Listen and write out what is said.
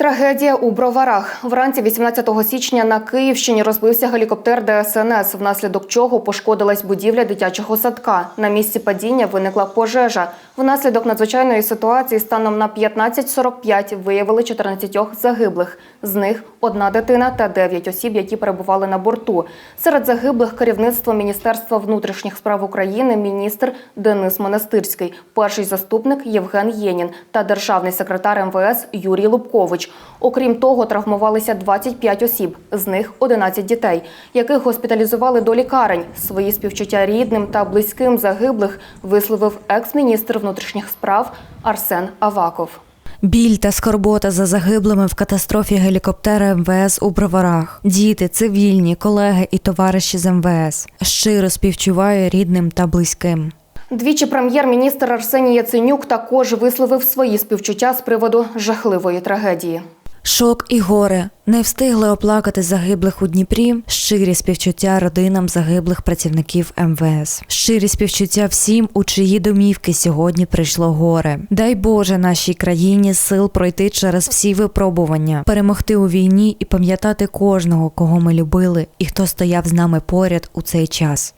Трагедія у броварах. Вранці 18 січня на Київщині розбився гелікоптер ДСНС, внаслідок чого пошкодилась будівля дитячого садка. На місці падіння виникла пожежа. Внаслідок надзвичайної ситуації станом на 15.45 виявили 14 загиблих. З них одна дитина та 9 осіб, які перебували на борту. Серед загиблих керівництво Міністерства внутрішніх справ України, міністр Денис Монастирський, перший заступник Євген Єнін та державний секретар МВС Юрій Лубкович. Окрім того, травмувалися 25 осіб, з них 11 дітей, яких госпіталізували до лікарень. Свої співчуття рідним та близьким загиблих висловив екс-міністр внутрішніх справ Арсен Аваков. Біль та скорбота за загиблими в катастрофі гелікоптера МВС у Броварах. Діти, цивільні, колеги і товариші з МВС. Щиро співчуваю рідним та близьким. Двічі прем'єр-міністр Арсеній Яценюк також висловив свої співчуття з приводу жахливої трагедії. Шок і горе не встигли оплакати загиблих у Дніпрі. Щирі співчуття родинам загиблих працівників МВС. Щирі співчуття всім, у чиї домівки сьогодні прийшло горе. Дай Боже нашій країні сил пройти через всі випробування, перемогти у війні і пам'ятати кожного, кого ми любили, і хто стояв з нами поряд у цей час.